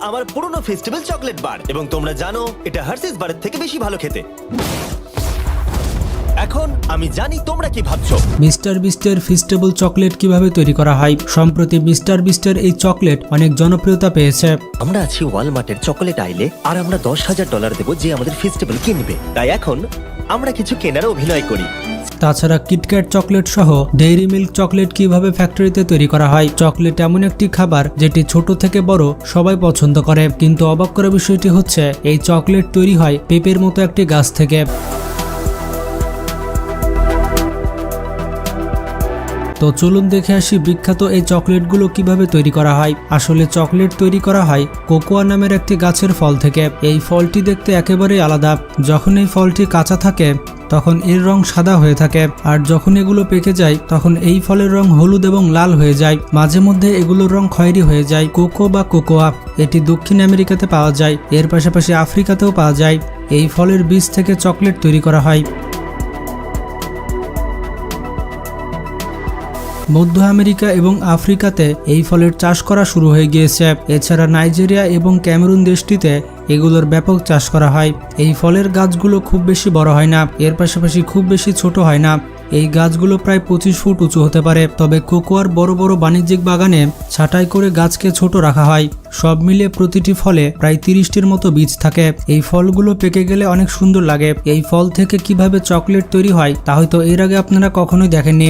আমার পুরনো festival chocolate bar. এবং তোমরা জানো, এটা হার্সিস বারের থেকে বেশি ভালো খেতে। এখন আমি জানি তোমরা কি ভাবছ। মিস্টার বিস্টের ফিস্টেবল চকলেট কীভাবে তৈরি করা হয়? সম্প্রতি মিস্টার বিস্টের এই চকলেট অনেক জনপ্রিয়তা পেয়েছে। আমরা আছি ওয়ালমার্টের চকোলেট আইলে আর আমরা দশ হাজার ডলার দেবো যে আমাদের ফেস্টিভ্যাল কিনবে। তাই এখন আমরা কিছু কেনার অভিনয় করি। তাছাড়া কিটক্যাট চকলেট সহ ডেইরি মিল্ক চকলেট কীভাবে ফ্যাক্টরিতে তৈরি করা হয়? চকলেট এমন একটি খাবার যেটি ছোট থেকে বড় সবাই পছন্দ করে। কিন্তু অবাক করা বিষয়টি হচ্ছে এই চকলেট তৈরি হয় পেঁপের মতো একটি গাছ থেকে। তো চলুন দেখে আসি বিখ্যাত এই চকলেটগুলো কীভাবে তৈরি করা হয়। আসলে চকলেট তৈরি করা হয় কোকোয়া নামের একটি গাছের ফল থেকে। এই ফলটি দেখতে একেবারেই আলাদা। যখন এই ফলটি কাঁচা থাকে, তখন এর রং সাদা হয়ে থাকে। আর যখন এগুলো পেকে যায়, তখন এই ফলের রং হলুদ এবং লাল হয়ে যায়। মাঝে মধ্যে এগুলোর রং খয়েরি হয়ে যায়, কোকো বা কোকোয়া। এটি দক্ষিণ আমেরিকাতে পাওয়া যায়, এর পাশাপাশি আফ্রিকাতেও পাওয়া যায়। এই ফলের বীজ থেকে চকলেট তৈরি করা হয়। মধ্য আমেরিকা এবং আফ্রিকাতে এই ফলের চাষ করা শুরু হয়ে গিয়েছে। এছাড়া নাইজেরিয়া এবং ক্যামেরুন দেশটিতে এগুলোর ব্যাপক চাষ করা হয়। এই ফলের গাছগুলো খুব বেশি বড় হয় না, এর পাশাপাশি খুব বেশি ছোট হয় না। এই গাছগুলো প্রায় পঁচিশ ফুট উঁচু হতে পারে। তবে কোকোয়ার বড় বড় বাণিজ্যিক বাগানে ছাঁটাই করে গাছকে ছোট রাখা হয়। সব মিলিয়ে প্রতিটি ফলে প্রায় তিরিশটির মতো বীজ থাকে। এই ফলগুলো পেকে গেলে অনেক সুন্দর লাগে। এই ফল থেকে কীভাবে চকলেট তৈরি হয়, তা হয়তো এর আগে আপনারা কখনোই দেখেননি।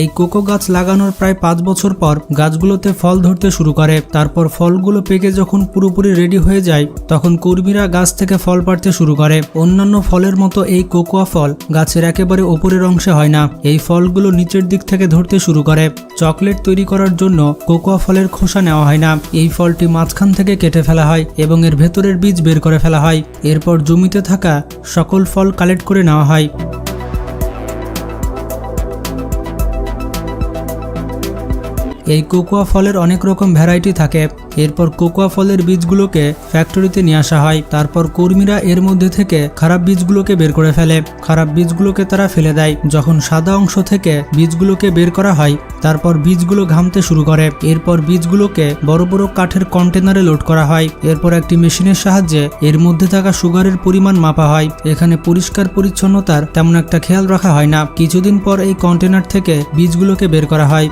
এই কোকো গাছ লাগানোর প্রায় পাঁচ বছর পর গাছগুলোতে ফল ধরতে শুরু করে। তারপর ফলগুলো পেকে যখন পুরোপুরি রেডি হয়ে যায়, তখন কর্মীরা গাছ থেকে ফল পাড়তে শুরু করে। অন্যান্য ফলের মতো এই কোকোয়া ফল গাছের একেবারে ওপরের অংশে হয় না। এই ফলগুলো নিচের দিক থেকে ধরতে শুরু করে। চকলেট তৈরি করার জন্য কোকোয়া ফলের খোসা নেওয়া হয় না। এই ফলটি মাঝখান থেকে কেটে ফেলা হয় এবং এর ভেতরের বীজ বের করে ফেলা হয়। এরপর জমিতে থাকা সকল ফল কালেক্ট করে নেওয়া হয়। এই কোকোয়া ফলের অনেক রকম ভ্যারাইটি থাকে। এরপর কোকোয়া ফলের বীজগুলোকে ফ্যাক্টরিতে নিয়ে আসা হয়। তারপর কর্মীরা এর মধ্যে থেকে খারাপ বীজগুলোকে বের করে ফেলে। খারাপ বীজগুলোকে তারা ফেলে দেয়। যখন সাদা অংশ থেকে বীজগুলোকে বের করা হয়, তারপর বীজগুলো ঘামতে শুরু করে। এরপর বীজগুলোকে বড় বড় কাঠের কন্টেনারে লোড করা হয়। এরপর একটি মেশিনের সাহায্যে এর মধ্যে থাকা সুগারের পরিমাণ মাপা হয়। এখানে পরিষ্কার পরিচ্ছন্নতার তেমন একটা খেয়াল রাখা হয় না। কিছুদিন পর এই কন্টেনার থেকে বীজগুলোকে বের করা হয়।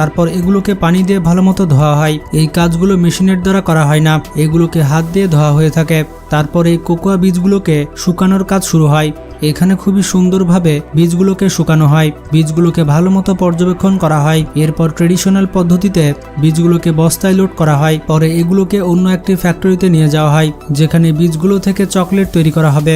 তারপর এগুলোকে পানি দিয়ে ভালো মতো ধোয়া হয়। এই কাজগুলো মেশিনের দ্বারা করা হয় না। এগুলোকে হাত দিয়ে ধোয়া হয়ে থাকে। তারপর এই কোকোয়া বীজগুলোকে শুকানোর কাজ শুরু হয়। এখানে খুবই সুন্দরভাবে বীজগুলোকে শুকানো হয়। বীজগুলোকে ভালো মতো পর্যবেক্ষণ করা হয়। এরপর ট্রেডিশনাল পদ্ধতিতে বীজগুলোকে বস্তায় লোড করা হয়। পরে এগুলোকে অন্য একটি ফ্যাক্টরিতে নিয়ে যাওয়া হয়, যেখানে বীজগুলো থেকে চকলেট তৈরি করা হবে।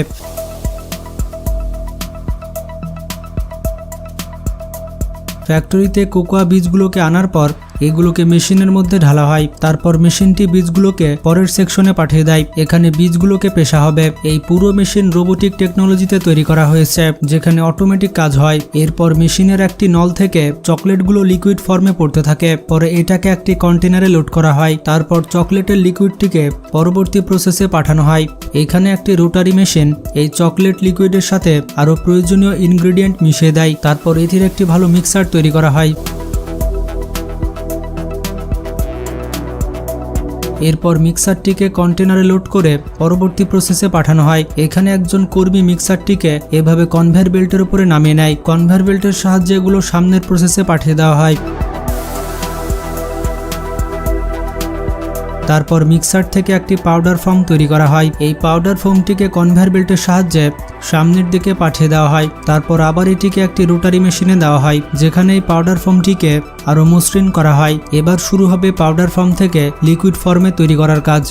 ফ্যাক্টরিতে কোকোয়া বীজগুলোকে আনার পর এগুলোকে মেশিনের মধ্যে ঢালা হয়, তারপর মেশিনটি বীজগুলোকে পরের সেকশনে পাঠিয়ে দেয়। এখানে বীজগুলোকে পেশা হবে। এই পুরো মেশিন রোবোটিক টেকনোলজিতে তৈরি করা হয়েছে, যেখানে অটোমেটিক কাজ হয়। এরপর মেশিনের একটি নল থেকে চকলেটগুলো লিকুইড ফর্মে পড়তে থাকে। পরে এটাকে একটি কন্টেনারে লোড করা হয়। তারপর চকলেটের লিকুইডটিকে পরবর্তী প্রসেসে পাঠানো হয়। এখানে একটি রোটারি মেশিন এই চকলেট লিকুইডের সাথে আরও প্রয়োজনীয় ইনগ্রেডিয়েন্ট মিশিয়ে দেয়। তারপর এটির একটি ভালো মিক্সার তৈরি করা হয়। এরপর মিক্সারটিকে কন্টেনারে লোড করে পরবর্তী প্রসেসে পাঠানো হয়। এখানে একজন কর্মী মিক্সারটিকে এভাবে কনভেয়ার বেল্টের উপরে নামিয়ে নেয়। কনভেয়ার বেল্টের সাহায্যে এগুলো সামনের প্রসেসে পাঠিয়ে দেওয়া হয়। তারপর মিক্সার থেকে একটি পাউডার ফর্ম তৈরি করা হয়। এই পাউডার ফর্মটিকে কনভেয়ার বেল্টের সাহায্যে সামনের দিকে পাঠিয়ে দেওয়া হয়। তারপর আবার এটিকে একটি রোটারি মেশিনে দেওয়া হয়, যেখানে এই পাউডার ফর্মটিকে আরও মসৃণ করা হয়। এবার শুরু হবে পাউডার ফর্ম থেকে লিকুইড ফর্মে তৈরি করার কাজ।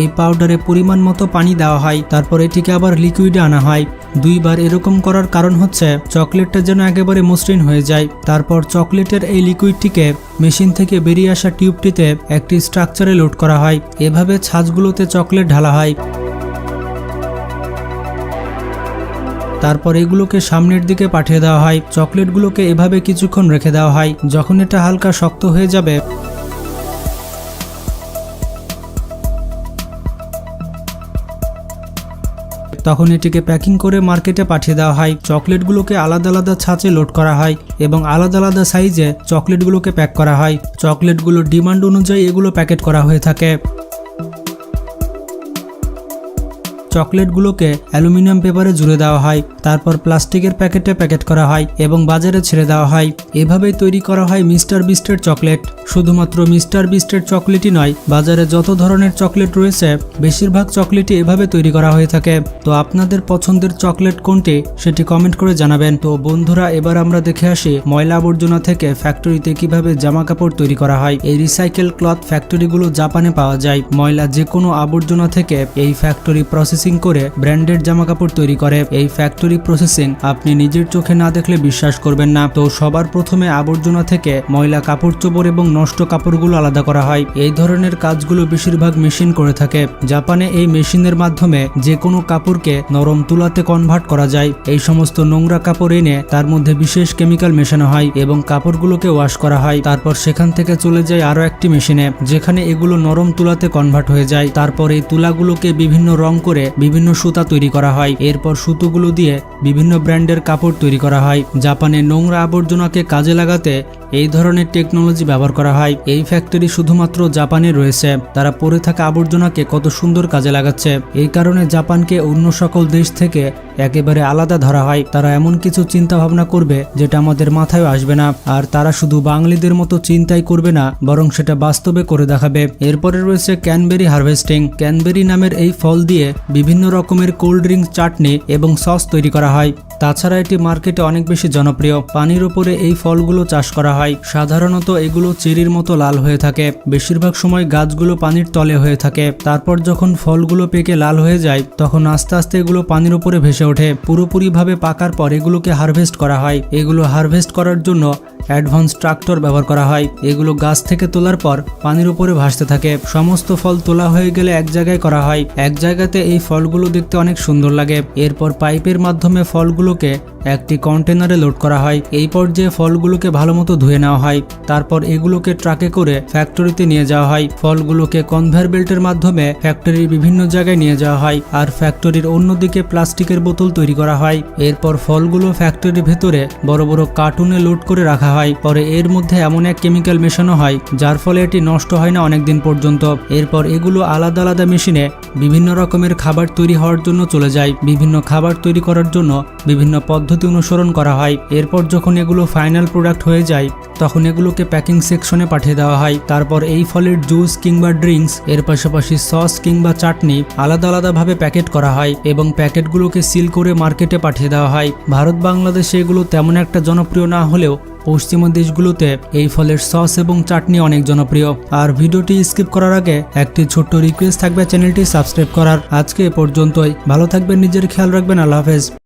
এই পাউডারে পরিমাণ মতো পানি দেওয়া হয়। তারপর এটিকে আবার লিকুইডে আনা হয়। দুইবার এরকম করার কারণ হচ্ছে, চকলেটটা যেন একেবারে মসৃণ হয়ে যায়। তারপর চকলেটের এই লিকুইডটিকে মেশিন থেকে বেরিয়ে আসা টিউবটিতে একটি স্ট্রাকচারে লোড করা হয়। এভাবে ছাঁচগুলোতে চকলেট ঢালা হয়। তারপর এগুলোকে সামনের দিকে পাঠিয়ে দেওয়া হয়। চকলেটগুলোকে এভাবে কিছুক্ষণ রেখে দেওয়া হয়। যখন এটা হালকা শক্ত হয়ে যাবে তখন এটিকে প্যাকিং করে মার্কেটে পাঠিয়ে দেওয়া হয়। চকলেটগুলোকে আলাদা আলাদা ছাঁচে লোড করা হয় এবং আলাদা আলাদা সাইজে চকলেটগুলোকে প্যাক করা হয়। চকলেটগুলোর ডিমান্ড অনুযায়ী এগুলো প্যাকেট করা হয়ে থাকে। চকলেটগুলোকে অ্যালুমিনিয়াম পেপারে জুড়ে দেওয়া হয়, তারপর প্লাস্টিকের প্যাকেটে প্যাকেট করা হয় এবং বাজারে ছেড়ে দেওয়া হয়। এভাবেই তৈরি করা হয় মিস্টার বিস্টের চকলেট। শুধুমাত্র মিস্টার বিস্টের চকলেটই নয়, বাজারে যত ধরনের চকলেট রয়েছে, বেশিরভাগ চকলেটই এভাবে তৈরি করা হয়ে থাকে। তো আপনাদের পছন্দের চকলেট কোনটি, সেটি কমেন্ট করে জানাবেন। তো বন্ধুরা, এবার আমরা দেখে আসি ময়লা আবর্জনা থেকে ফ্যাক্টরিতে কীভাবে জামা কাপড় তৈরি করা হয়। এই রিসাইকেল ক্লথ ফ্যাক্টরিগুলো জাপানে পাওয়া যায়। ময়লা যে কোনো আবর্জনা থেকে এই ফ্যাক্টরি প্রসেসিং করে ব্র্যান্ডেড জামা কাপড় তৈরি করে। এই ফ্যাক্টরি প্রসেসিং আপনি নিজের চোখে না দেখলে বিশ্বাস করবেন না। তো সবার প্রথমে আবর্জনা থেকে ময়লা কাপড় চোপড় এবং নষ্ট কাপড়গুলো আলাদা করা হয়। এই ধরনের কাজগুলো বেশিরভাগ মেশিন করে থাকে। জাপানে এই মেশিনের মাধ্যমে যে কোনো কাপড়কে নরম তুলাতে কনভার্ট করা যায়। এই সমস্ত নোংরা কাপড় এনে তার মধ্যে বিশেষ কেমিক্যাল মেশানো হয় এবং কাপড়গুলোকে ওয়াশ করা হয়। তারপর সেখান থেকে চলে যায় আরও একটি মেশিনে যেখানে এগুলো নরম তুলাতে কনভার্ট হয়ে যায়। তারপর এই তুলাগুলোকে বিভিন্ন রং করে বিভিন্ন সুতা তৈরি করা হয়। এরপর সুতোগুলো দিয়ে বিভিন্ন ব্র্যান্ডের কাপড় তৈরি করা হয়। জাপানে নোংরা আবর্জনাকে কাজে লাগাতে এই ধরনের টেকনোলজি ব্যবহার করা হয়। এই ফ্যাক্টরি শুধুমাত্র জাপানে রয়েছে। তারা পড়ে থাকা আবর্জনাকে কত সুন্দর কাজে লাগাচ্ছে। এই কারণে জাপানকে অন্য সকল দেশ থেকে একেবারে আলাদা ধরা হয়। তারা এমন কিছু চিন্তা ভাবনা করবে যেটা আমাদের মাথায় আসবে না। আর তারা শুধু বাঙালিদের মতো চিন্তাই করবে না, বরং সেটা বাস্তবে করে দেখাবে। এরপরে রয়েছে ক্যানবেরি হারভেস্টিং। ক্যানবেরি নামের এই ফল দিয়ে বিভিন্ন রকমের কোল্ড ড্রিঙ্কস চাটনি এবং সস তৈরি করা হয়। তাছাড়া এটি মার্কেটে অনেক বেশি জনপ্রিয়। পানির উপরে এই ফলগুলো চাষ করা হয়। সাধারণত এগুলো চেরির মতো লাল হয়ে থাকে। বেশিরভাগ সময় গাছগুলো পানির তলে হয়ে থাকে। তারপর যখন ফলগুলো পেকে লাল হয়ে যায়, তখন আস্তে আস্তে এগুলো পানির উপরে ভেসে ওঠে। পুরোপুরিভাবে পাকার পর এগুলোকে হারভেস্ট করা হয়। এগুলো হারভেস্ট করার জন্য অ্যাডভান্স ট্রাক্টর ব্যবহার করা হয়। এগুলো গাছ থেকে তোলার পর পানির উপরে ভাসতে থাকে। সমস্ত ফল তোলা হয়ে গেলে এক জায়গায় করা হয়। এক জায়গাতে এই ফলগুলো দেখতে অনেক সুন্দর লাগে। এরপর পাইপের মাধ্যমে ফলগুলোকে একটি কন্টেনারে লোড করা হয়। এই পর্যায়ে ফলগুলোকে ভালো মতো ধুয়ে নেওয়া হয়। তারপর এগুলোকে ট্রাকে করে ফ্যাক্টরিতে নিয়ে যাওয়া হয়। ফলগুলোকে কনভেয়ার বেল্টের মাধ্যমে ফ্যাক্টরির বিভিন্ন জায়গায় নিয়ে যাওয়া হয় আর ফ্যাক্টরির অন্যদিকে প্লাস্টিকের বোতল তৈরি করা হয়। এরপর ফলগুলো ফ্যাক্টরির ভেতরে বড় বড় কার্টুনে লোড করে রাখা হয়। পরে এর মধ্যে এমন এক কেমিক্যাল মেশানো হয়, যার ফলে এটি নষ্ট হয় না অনেকদিন পর্যন্ত। এরপর এগুলো আলাদা আলাদা মেশিনে বিভিন্ন রকমের খাবার তৈরি হওয়ার জন্য চলে যায়। বিভিন্ন খাবার তৈরি করার জন্য বিভিন্ন পদ্ধতি অনুসরণ করা হয়। এরপর যখন এগুলো ফাইনাল প্রোডাক্ট হয়ে যায়, তখন এগুলোকে প্যাকিং সেকশনে পাঠিয়ে দেওয়া হয়। তারপর এই ফলের জুস কিংবা ড্রিঙ্কস এর পাশাপাশি সস কিংবা চাটনি আলাদা আলাদাভাবে প্যাকেট করা হয় এবং প্যাকেটগুলোকে সিল করে মার্কেটে পাঠিয়ে দেওয়া হয়। ভারত বাংলাদেশে এগুলো তেমন একটা জনপ্রিয় না হলেও পশ্চিমা দেশগুলোতে এই ফলের সস এবং চাটনি অনেক জনপ্রিয়। আর ভিডিওটি স্কিপ করার আগে একটি ছোট্ট রিকোয়েস্ট থাকবে চ্যানেলটি সাবস্ক্রাইব করার। আজকে এ পর্যন্তই। ভালো থাকবেন, নিজের খেয়াল রাখবেন। আল্লাহ হাফেজ।